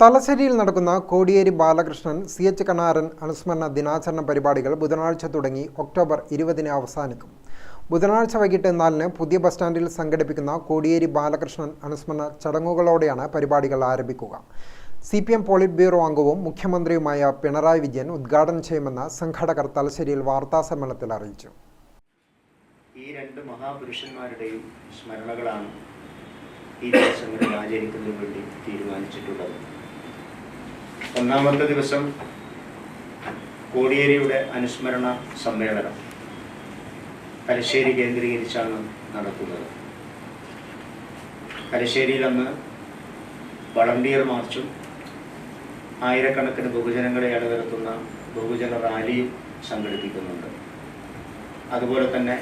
തലശ്ശേരിയിൽ നടക്കുന്ന Kodiyeri Balakrishnan C H Kanaran അനുസ്മരണ ദിനാചരണ പരിപാടികൾ ബുധനാഴ്ച തുടങ്ങി ഒക്ടോബർ ഇരുപതിന് അവസാനിക്കും. ബുധനാഴ്ച വൈകിട്ട് നാലിന് പുതിയ ബസ് സ്റ്റാൻഡിൽ സംഘടിപ്പിക്കുന്ന കോടിയേരി ബാലകൃഷ്ണൻ അനുസ്മരണ ചടങ്ങുകളോടെയാണ് പരിപാടികൾ ആരംഭിക്കുക. C P M polit bureau അംഗവും മുഖ്യമന്ത്രിയുമായ പിണറായി വിജയൻ ഉദ്ഘാടനം ചെയ്യുമെന്ന് സംഘാടകർ തലശ്ശേരിയിൽ വാർത്താസമ്മേളനത്തിൽ അറിയിച്ചു. ഈ രണ്ട് മഹാപുരുഷന്മാരുടെയും സ്മരണകളാണ് ഈ ദിവസങ്ങളിൽ ആചരിക്കുന്നതിന് വേണ്ടി തീരുമാനിച്ചിട്ടുള്ളത്. ഒന്നാമത്തെ ദിവസം കോടിയേരിയുടെ അനുസ്മരണ സമ്മേളനം തലശ്ശേരി കേന്ദ്രീകരിച്ചാണ് നടക്കുന്നത്. തലശ്ശേരിയിൽ അന്ന് വളണ്ടിയർ മാർച്ചും ആയിരക്കണക്കിന് ബഹുജനങ്ങളെ അണിനിരത്തുന്ന ബഹുജന റാലിയും സംഘടിപ്പിക്കുന്നുണ്ട്. അതുപോലെ തന്നെ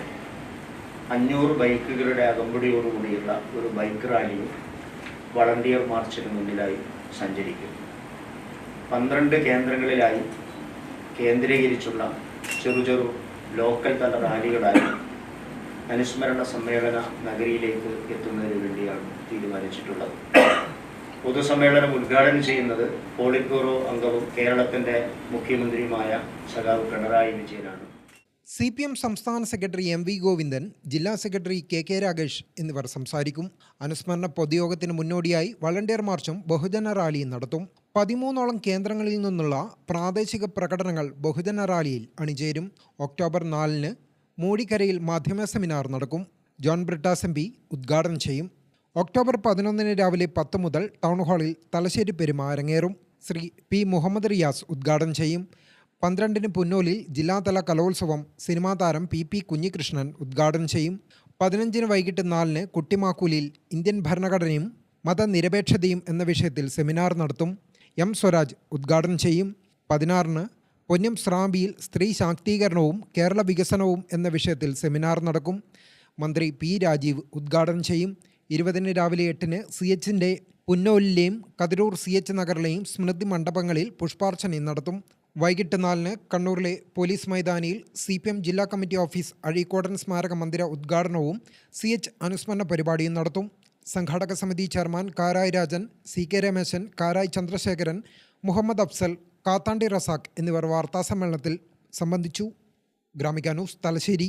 അഞ്ഞൂറ് ബൈക്കുകളുടെ അകമ്പടിയോടുകൂടിയുള്ള ഒരു ബൈക്ക് റാലിയും വളണ്ടിയർ മാർച്ചിന് മുന്നിലായി സഞ്ചരിക്കും. പന്ത്രണ്ട് കേന്ദ്രങ്ങളിലായി കേന്ദ്രീകരിച്ചുള്ള ചെറു ചെറു ലോക്കൽ തല റാലികളായി അനുസ്മരണ സമ്മേളന നഗരിയിലേക്ക് എത്തുന്നതിന് വേണ്ടിയാണ് തീരുമാനിച്ചിട്ടുള്ളത്. പൊതുസമ്മേളനം ഉദ്ഘാടനം ചെയ്യുന്നത് പോളിറ്റ് അംഗവും കേരളത്തിന്റെ മുഖ്യമന്ത്രിയുമായ സഖാവ് പിണറായി വിജയനാണ്. സി പി എം സംസ്ഥാന സെക്രട്ടറി എം വി ഗോവിന്ദൻ ജില്ലാ സെക്രട്ടറി കെ കെ രാഗേഷ് എന്നിവർ സംസാരിക്കും. അനുസ്മരണ പൊതുയോഗത്തിന് മുന്നോടിയായി വളണ്ടിയർ മാർച്ചും ബഹുജന റാലിയും നടത്തും. പതിമൂന്നോളം കേന്ദ്രങ്ങളിൽ നിന്നുള്ള പ്രാദേശിക പ്രകടനങ്ങൾ ബഹുജന റാലിയിൽ അണിചേരും. ഒക്ടോബർ നാലിന് മൂടിക്കരയിൽ മാധ്യമ സെമിനാർ നടക്കും. ജോൺ ബ്രിട്ടാസ് എം ഉദ്ഘാടനം ചെയ്യും. ഒക്ടോബർ പതിനൊന്നിന് രാവിലെ പത്ത് മുതൽ ടൗൺ ഹാളിൽ തലശ്ശേരി പെരുമ അരങ്ങേറും. ശ്രീ പി മുഹമ്മദ് റിയാസ് ഉദ്ഘാടനം ചെയ്യും. പന്ത്രണ്ടിന് പുന്നോലിൽ ജില്ലാതല കലോത്സവം സിനിമാ താരം പി പി കുഞ്ഞികൃഷ്ണൻ ഉദ്ഘാടനം ചെയ്യും. പതിനഞ്ചിന് വൈകിട്ട് നാലിന് കുട്ടിമാക്കൂലിൽ ഇന്ത്യൻ ഭരണഘടനയും മതനിരപേക്ഷതയും എന്ന വിഷയത്തിൽ സെമിനാർ നടത്തും. എം സ്വരാജ് ഉദ്ഘാടനം ചെയ്യും. പതിനാറിന് പൊന്നം സ്രാമ്പിയിൽ സ്ത്രീ ശാക്തീകരണവും കേരള വികസനവും എന്ന വിഷയത്തിൽ സെമിനാർ നടക്കും. മന്ത്രി പി രാജീവ് ഉദ്ഘാടനം ചെയ്യും. ഇരുപതിന് രാവിലെ എട്ടിന് സി എച്ചിന്റെ പുന്നോലിലെയും കതിരൂർ സി എച്ച് നഗറിലെയും സ്മൃതി മണ്ഡപങ്ങളിൽ പുഷ്പാർച്ചനയും നടത്തും. വൈകിട്ട് നാലിന് കണ്ണൂരിലെ പോലീസ് മൈതാനിയിൽ സി പി എം ജില്ലാ കമ്മിറ്റി ഓഫീസ് അഴീക്കോടൻ സ്മാരക മന്ദിര ഉദ്ഘാടനവും സി എച്ച് അനുസ്മരണ പരിപാടിയും നടത്തും. സംഘാടക സമിതി chairman Karayi Rajan C K Rameshan Karayi Chandrasekharan Muhammad Afsal Kathandi Razak എന്നിവർ വാർത്താസമ്മേളനത്തിൽ സംബന്ധിച്ചു. ഗ്രാമിക ന്യൂസ് തലശ്ശേരി.